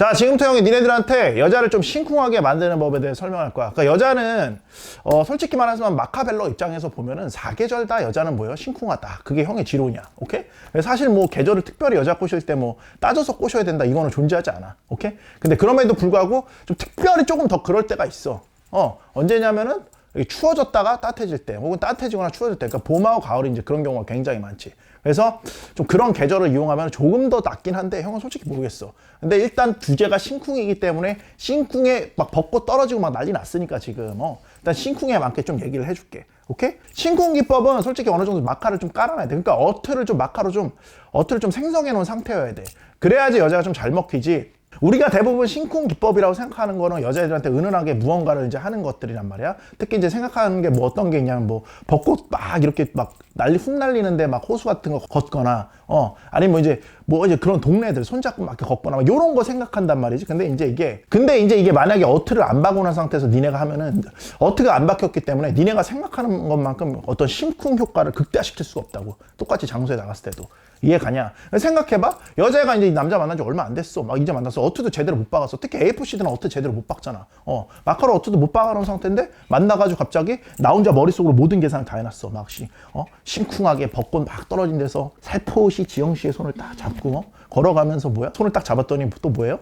자, 지금부터 형이 니네들한테 여자를 좀 심쿵하게 만드는 법에 대해 설명할 거야. 그러니까 여자는 어, 솔직히 말하자면 마카벨로 입장에서 보면은 사계절 다 여자는 뭐예요? 심쿵하다. 그게 형의 지론이야. 오케이? 사실 뭐 계절을 특별히 여자 꼬실 때 뭐 따져서 꼬셔야 된다. 이거는 존재하지 않아. 오케이? 근데 그럼에도 불구하고 좀 특별히 조금 더 그럴 때가 있어. 어, 언제냐면은 추워졌다가 따뜻해질 때 혹은 따뜻해지거나 추워질 때 그러니까 봄하고 가을이 이제 그런 경우가 굉장히 많지. 그래서 좀 그런 계절을 이용하면 조금 더 낫긴 한데 형은 솔직히 모르겠어. 근데 일단 주제가 심쿵이기 때문에 심쿵에 막 벚꽃 떨어지고 막 난리 났으니까 지금 어. 일단 심쿵에 맞게 좀 얘기를 해줄게. 오케이? 심쿵 기법은 솔직히 어느 정도 마카를 좀 깔아놔야 돼. 그러니까 어트를 좀 마카로 좀 어트를 좀 생성해 놓은 상태여야 돼. 그래야지 여자가 좀 잘 먹히지 우리가 대부분 심쿵 기법이라고 생각하는 거는 여자애들한테 은은하게 무언가를 이제 하는 것들이란 말이야. 특히 이제 생각하는 게 뭐 어떤 게 있냐면 뭐 벚꽃 막 이렇게 막 난리 훅 날리는데 막 호수 같은 거 걷거나 어 아니면 뭐 이제 뭐 이제 그런 동네들 손잡고 막 이렇게 걷거나 막 이런 거 생각한단 말이지. 근데 이제 이게 근데 이제 이게 만약에 어트를 안난 상태에서 니네가 하면은 어트가 안 박혔기 때문에 니네가 생각하는 것만큼 어떤 심쿵 효과를 극대화시킬 수가 없다고. 똑같이 장소에 나갔을 때도. 이해 가냐? 생각해봐. 여자가 이제 남자 만난 지 얼마 안 됐어. 막 이제 만났어. 어트도 제대로 못 박았어. 특히 AFC들은 어트 제대로 못 박잖아. 어, 마카로 어트도 못 박아놓은 상태인데 만나가지고 갑자기 나 혼자 머릿속으로 모든 계산을 다 해놨어. 막 시, 어? 심쿵하게 벚꽃 막 떨어진 데서 살포시 지영 씨의 손을 딱 잡고 어? 걸어가면서 뭐야? 손을 딱 잡았더니 또 뭐예요?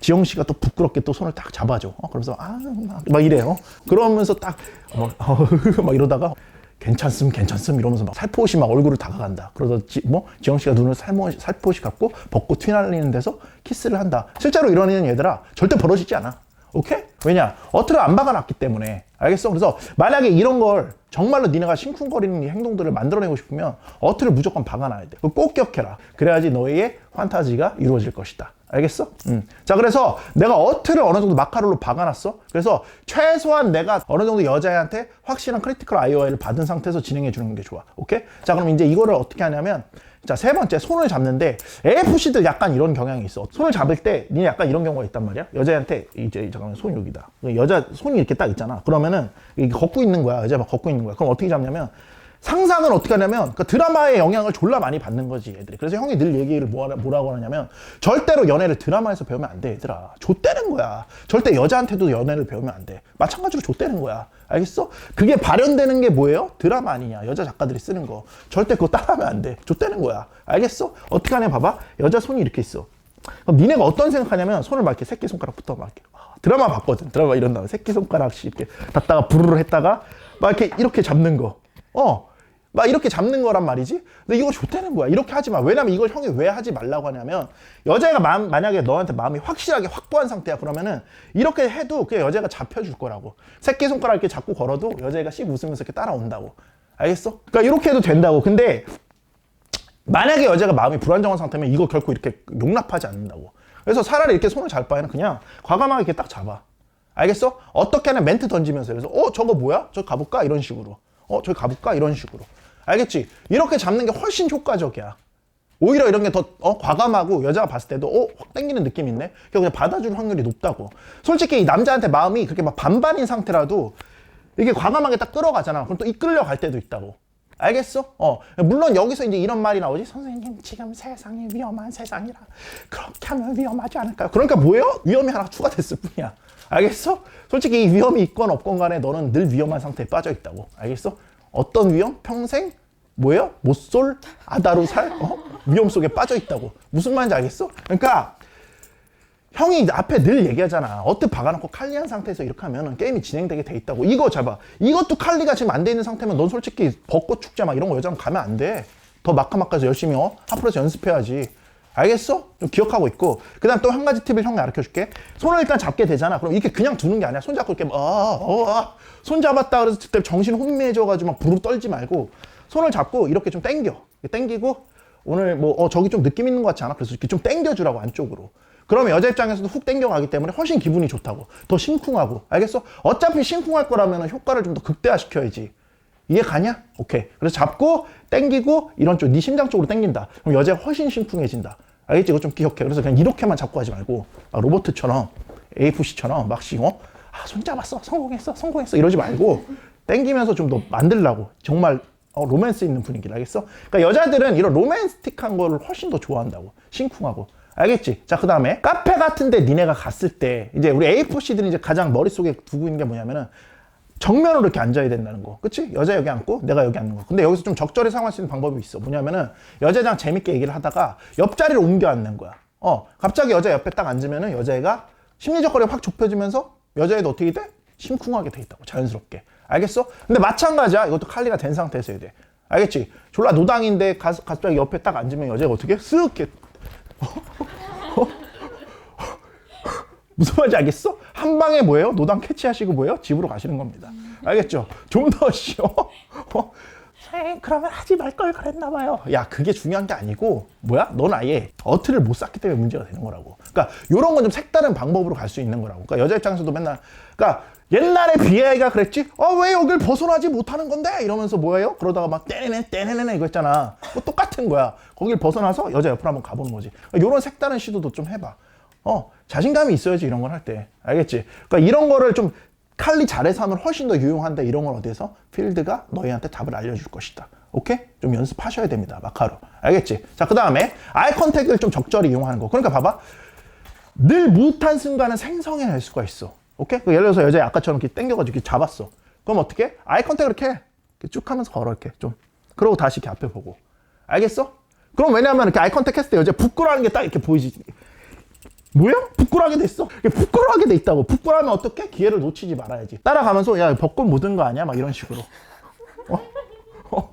지영 씨가 또 부끄럽게 또 손을 딱 잡아줘. 어? 그러면서 아, 막, 막 이래요. 그러면서 딱, 막, 막 이러다가 괜찮음, 괜찮음 이러면서 막 살포시 막 얼굴을 다가간다. 그러서 지, 뭐 지영 씨가 눈을 살모, 살포시 갖고 벚꽃 튀날리는 데서 키스를 한다. 실제로 이러는 얘들아 절대 벌어지지 않아. 오케이? 왜냐? 어트를 안 박아놨기 때문에. 알겠어? 그래서 만약에 이런 걸 정말로 니네가 심쿵거리는 이 행동들을 만들어내고 싶으면 어트를 무조건 박아놔야 돼. 꼭 기억해라. 그래야지 너의 환타지가 이루어질 것이다. 알겠어? 음. 자, 그래서 내가 어트를 어느 정도 마카로로 박아놨어. 그래서 최소한 내가 어느 정도 여자애한테 확실한 크리티컬 IOI를 받은 상태에서 진행해 주는 게 좋아. 오케이? 자, 그럼 이제 이거를 어떻게 하냐면 자, 세 번째, 손을 잡는데, AFC들 약간 이런 경향이 있어. 손을 잡을 때, 니네 약간 이런 경우가 있단 말이야. 여자한테, 이제, 잠깐만, 손 여기다. 여자 손이 이렇게 딱 있잖아. 그러면은, 이게 걷고 있는 거야. 여자가 걷고 있는 거야. 그럼 어떻게 잡냐면, 상상은 어떻게 하냐면 그 드라마의 영향을 졸라 많이 받는 거지 애들이. 그래서 형이 늘 얘기를 뭐라, 뭐라고 하냐면 절대로 연애를 드라마에서 배우면 안 돼 얘들아. 좆대는 거야. 절대 여자한테도 연애를 배우면 안 돼. 마찬가지로 좆대는 거야. 알겠어? 그게 발현되는 게 뭐예요? 드라마 아니냐. 여자 작가들이 쓰는 거. 절대 그거 따라하면 안 돼. 좆대는 거야. 알겠어? 어떻게 하냐 봐봐. 여자 손이 이렇게 있어. 그럼 니네가 어떤 생각하냐면 손을 막 이렇게 새끼손가락부터 막 이렇게. 아, 드라마 봤거든. 드라마 이런 다음에 새끼손가락씩 이렇게 닫다가 부르르 했다가 막 이렇게 이렇게 잡는 거 어 막 이렇게 잡는 거란 말이지. 근데 이거 좋다는 거야. 이렇게 하지 마. 왜냐면 이걸 형이 왜 하지 말라고 하냐면 여자가 마음, 만약에 너한테 마음이 확실하게 확고한 상태야. 그러면은 이렇게 해도 그냥 여자가 잡혀줄 거라고. 새끼 손가락 이렇게 잡고 걸어도 여자가 씩 웃으면서 이렇게 따라온다고. 알겠어? 그러니까 이렇게 해도 된다고. 근데 만약에 여자가 마음이 불안정한 상태면 이거 결코 이렇게 용납하지 않는다고. 그래서 차라리 이렇게 손을 잡을 바에는 그냥 과감하게 이렇게 딱 잡아. 알겠어? 어떻게 하냐 멘트 던지면서 그래서 어 저거 뭐야? 저 가볼까? 이런 식으로. 어 저기 가볼까? 이런 식으로. 알겠지? 이렇게 잡는 게 훨씬 효과적이야. 오히려 이런 게더 어, 과감하고 여자가 봤을 때도 어, 확 땡기는 느낌 있네? 그냥 받아줄 확률이 높다고. 솔직히 이 남자한테 마음이 그렇게 막 반반인 상태라도 이게 과감하게 딱 끌어가잖아. 그럼 또 이끌려 갈 때도 있다고. 알겠어? 어. 물론 여기서 이제 이런 말이 나오지. 선생님, 지금 세상이 위험한 세상이라 그렇게 하면 위험하지 않을까요? 그러니까 뭐예요? 위험이 하나 추가됐을 뿐이야. 알겠어? 솔직히 이 위험이 있건 없건 간에 너는 늘 위험한 상태에 빠져 있다고. 알겠어? 어떤 위험? 평생 뭐예요? 못쏠 아다루살 어? 위험 속에 빠져 있다고. 무슨 말인지 알겠어? 그러니까 형이 앞에 늘 얘기하잖아. 어떻게 박아놓고 칼리한 상태에서 이렇게 하면 게임이 진행되게 돼 있다고. 이거 잡아. 이것도 칼리가 지금 안 돼 있는 상태면 넌 솔직히 벚꽃 축제 막 이런 거 여자랑 가면 안 돼. 더 마카마카에서 열심히 어? 앞으로서 연습해야지. 알겠어? 좀 기억하고 있고. 그 다음 또 한 가지 팁을 형이 가르쳐 줄게. 손을 일단 잡게 되잖아. 그럼 이렇게 그냥 두는 게 아니야. 손 잡고 이렇게, 어, 어, 어. 손 잡았다 그래서 그때 정신 혼미해져가지고 막 부르르 떨지 말고 손을 잡고 이렇게 좀 당겨. 당기고 오늘 뭐, 어, 저기 좀 느낌 있는 것 같지 않아? 그래서 이렇게 좀 당겨주라고 안쪽으로. 그러면 여자 입장에서도 훅 당겨가기 때문에 훨씬 기분이 좋다고. 더 심쿵하고. 알겠어? 어차피 심쿵할 거라면 효과를 좀 더 극대화시켜야지. 이해 가냐? 오케이. 그래서 잡고 당기고 이런 쪽, 네 심장 쪽으로 당긴다. 그럼 여자가 훨씬 심쿵해진다. 알겠지? 이거 좀 기억해. 그래서 그냥 이렇게만 잡고 하지 말고 막 로버트처럼 AFC처럼 막 씩, 어? 아, 손 잡았어. 성공했어. 성공했어. 이러지 말고 당기면서 좀 더 만들라고. 정말 어, 로맨스 있는 분위기를 알겠어? 그러니까 여자들은 이런 로맨스틱한 거를 훨씬 더 좋아한다고. 심쿵하고. 알겠지? 자, 그 다음에 카페 같은데 니네가 갔을 때 이제 우리 A4C들이 이제 가장 머릿속에 두고 있는 게 뭐냐면은 정면으로 이렇게 앉아야 된다는 거. 그치? 여자 여기 앉고 내가 여기 앉는 거. 근데 여기서 좀 적절히 사용할 수 있는 방법이 있어. 뭐냐면은 여자랑 재밌게 얘기를 하다가 옆자리를 옮겨 앉는 거야. 어, 갑자기 여자 옆에 딱 앉으면은 여자애가 심리적 거리가 확 좁혀지면서 여자애도 어떻게 돼? 심쿵하게 돼 있다고. 자연스럽게. 알겠어? 근데 마찬가지야. 이것도 칼리가 된 상태에서 해야 돼. 알겠지? 졸라 노당인데 가, 갑자기 옆에 딱 앉으면 여자가 어떻게? 쓱 이렇게 무슨 말인지 알겠어? 한 방에 뭐예요? 노당 캐치하시고 뭐예요? 집으로 가시는 겁니다. 알겠죠? 좀 더 쉬워. 어? 선생님 그러면 하지 말 걸 그랬나 봐요. 야 그게 중요한 게 아니고 뭐야? 넌 아예 어트를 못 쌓기 때문에 문제가 되는 거라고. 그러니까 이런 건 좀 색다른 방법으로 갈 수 있는 거라고. 그러니까 여자 입장에서도 맨날 그러니까 옛날에 비애가 그랬지? 어 왜 여길 벗어나지 못하는 건데? 이러면서 뭐예요? 그러다가 막 떼네네 떼네네 이거 있잖아. 뭐 똑같은 거야. 거길 벗어나서 여자 옆으로 한번 가보는 거지. 그러니까 이런 색다른 시도도 좀 해봐. 어 자신감이 있어야지 이런 걸 할 때. 알겠지? 그러니까 이런 거를 좀 칼리 잘해서 하면 훨씬 더 유용한데 이런 걸 어디에서 필드가 너희한테 답을 알려줄 것이다. 오케이? 좀 연습하셔야 됩니다. 마카로. 알겠지? 자, 그 다음에 아이 컨택을 좀 적절히 이용하는 거. 그러니까 봐봐. 늘 무탄 순간은 생성해낼 수가 있어. 오케이? 그 예를 들어서 여자애 아까처럼 이렇게 당겨가지고 이렇게 잡았어. 그럼 어떻게? 아이 컨택을 이렇게, 해. 이렇게 쭉 하면서 걸어, 이렇게 좀. 그러고 다시 이렇게 앞에 보고. 알겠어? 그럼 왜냐면 이렇게 아이 컨택 했을 때 여자 부끄러워하는 게 딱 이렇게 보이지. 뭐야? 있어. 이게 부끄러워하게 돼 있다고. 부끄러워하면 어떻게? 기회를 놓치지 말아야지. 따라가면서 야 벚꽃 묻은 거 아니야? 막 이런 식으로. 어? 어?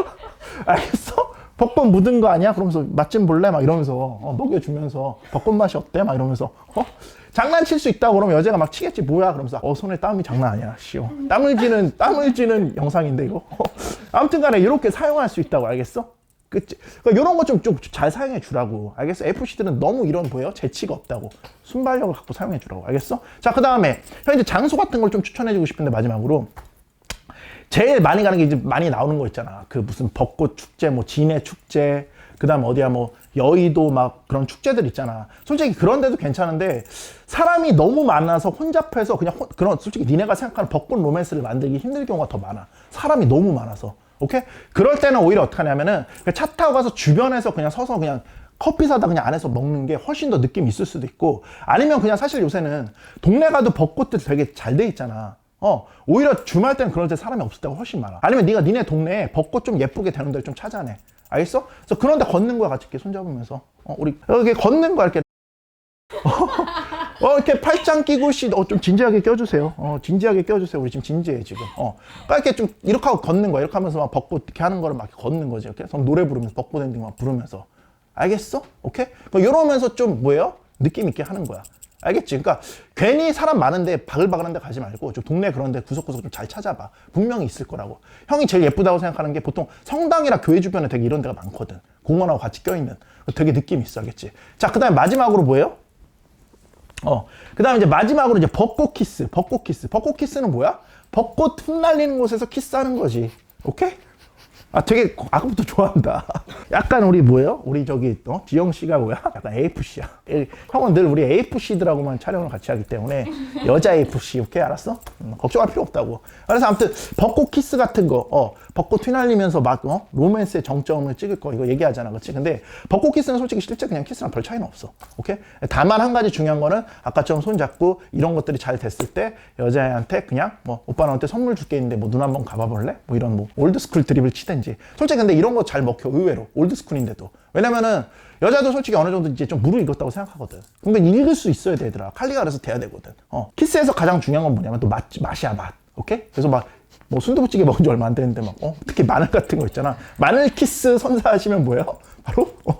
알겠어? 벚꽃 묻은 거 아니야? 그러면서 맛 좀 볼래? 막 이러면서 어, 먹여주면서 벚꽃 맛이 어때? 막 이러면서 어? 장난칠 수 있다고 그러면 여자가 막 치겠지 뭐야? 그러면서 어 손에 땀이 장난 아니야. 씨어. 땀을 지는 땀을 지는 영상인데 이거. 어. 아무튼간에 이렇게 사용할 수 있다고 알겠어? 그치? 그러니까 이런 거좀좀잘 사용해 주라고. 알겠어? FC들은 너무 이런 뭐예요? 재치가 없다고. 순발력을 갖고 사용해 주라고. 알겠어? 자, 그 다음에 형 이제 장소 같은 걸 좀 추천해 주고 싶은데 마지막으로 제일 많이 가는 게 이제 많이 나오는 거 있잖아. 그 무슨 벚꽃 축제, 뭐 진해 축제, 그 다음 어디야 뭐 여의도 막 그런 축제들 있잖아. 솔직히 그런 데도 괜찮은데 사람이 너무 많아서 혼잡해서 그냥 혼- 그런 솔직히 니네가 생각하는 벚꽃 로맨스를 만들기 힘들 경우가 더 많아. 사람이 너무 많아서. 오케이? 그럴 때는 오히려 어떻게 하냐면은 차 타고 가서 주변에서 그냥 서서 그냥 커피 사다 그냥 안에서 먹는 게 훨씬 더 느낌이 있을 수도 있고 아니면 그냥 사실 요새는 동네 가도 벚꽃들 되게 잘 돼 있잖아. 어, 오히려 주말 때는 그럴 때 사람이 없을 때가 훨씬 많아. 아니면 네가 니네 동네에 벚꽃 좀 예쁘게 되는 데를 좀 찾아내. 알겠어? 그래서 그런 데 걷는 거야, 같이 이렇게 손잡으면서. 어, 우리, 이렇게 걷는 거야, 이렇게. 어, 이렇게 팔짱 끼고 씨, 어, 좀 진지하게 껴주세요. 어, 진지하게 껴주세요. 우리 지금 진지해, 지금. 어. 그러니까 이렇게 좀, 이렇게 하고 걷는 거야. 이렇게 하면서 막 벚꽃 이렇게 하는 거를 막 걷는 거지. 이렇게. 그래서 노래 부르면서, 벚꽃 엔딩 막 부르면서. 알겠어? 오케이? 그러니까 이러면서 좀 뭐예요? 느낌 있게 하는 거야. 알겠지? 그러니까 괜히 사람 많은데 바글바글한 데 가지 말고 좀 동네 그런 데 구석구석 좀 잘 찾아봐. 분명히 있을 거라고. 형이 제일 예쁘다고 생각하는 게 보통 성당이나 교회 주변에 되게 이런 데가 많거든. 공원하고 같이 껴있는. 되게 느낌 있어. 알겠지? 자, 그 다음에 마지막으로 뭐예요? 어. 그 다음에 이제 마지막으로 이제 벚꽃 키스. 벚꽃 키스. 벚꽃 키스는 뭐야? 벚꽃 흩 날리는 곳에서 키스하는 거지. 오케이? 아, 되게 아까부터 좋아한다. 약간 우리 뭐예요? 우리 저기 어? 지영 씨가 뭐야? 약간 AFC야. 형은 늘 우리 AFC들하고만 촬영을 같이 하기 때문에 여자 AFC 오케이 알았어? 음, 걱정할 필요 없다고. 그래서 아무튼 벚꽃 키스 같은 거, 어, 벚꽃 휘날리면서 막 어? 로맨스의 정점을 찍을 거 이거 얘기하잖아, 그렇지? 근데 벚꽃 키스는 솔직히 실제 그냥 키스랑 별 차이는 없어. 오케이? 다만 한 가지 중요한 거는 아까처럼 손 잡고 이런 것들이 잘 됐을 때 여자애한테 그냥 뭐 오빠 나한테 선물 줄게 있는데 뭐 눈 한번 가봐볼래? 뭐 이런 뭐 올드스쿨 드립을 치든지. 솔직히 근데 이런 거 잘 먹혀 의외로 올드스쿨인데도 왜냐면은 여자도 솔직히 어느 정도 이제 좀 무르 익었다고 생각하거든. 근데 읽을 수 있어야 되더라. 칼리가 그래서 돼야 되거든. 어. 키스에서 가장 중요한 건 뭐냐면 또 맛, 맛이야 맛. 오케이? 그래서 막 뭐 순두부찌개 먹은 지 얼마 안 됐는데 막 어? 특히 마늘 같은 거 있잖아. 마늘 키스 선사하시면 뭐예요? 바로 어?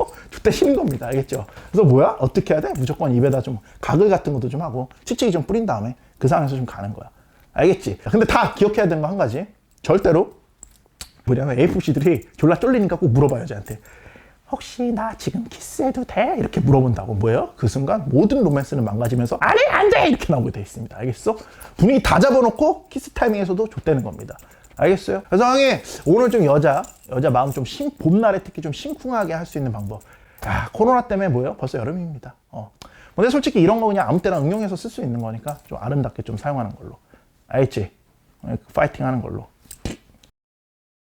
쉬는 겁니다. 알겠죠? 그래서 뭐야? 어떻게 해야 돼? 무조건 입에다 좀 가글 같은 것도 좀 하고 칙칙이 좀 뿌린 다음에 그 상황에서 좀 가는 거야. 알겠지? 근데 다 기억해야 되는 거 한 가지. 절대로 뭐냐면 AFC들이 졸라 쫄리니까 꼭 물어봐 여자한테 혹시 나 지금 키스해도 돼? 이렇게 물어본다고 뭐예요? 그 순간 모든 로맨스는 망가지면서 아니 안돼 이렇게 나오게 돼 있습니다 알겠어? 분위기 다 잡아놓고 키스 타이밍에서도 좆되는 겁니다 알겠어요? 그래서 형이 오늘 좀 여자 여자 마음 좀 심, 봄날에 특히 좀 심쿵하게 할 수 있는 방법 야 코로나 때문에 뭐예요? 벌써 여름입니다 어. 근데 솔직히 이런 거 그냥 아무 때나 응용해서 쓸 수 있는 거니까 좀 아름답게 좀 사용하는 걸로 알겠지? 파이팅 하는 걸로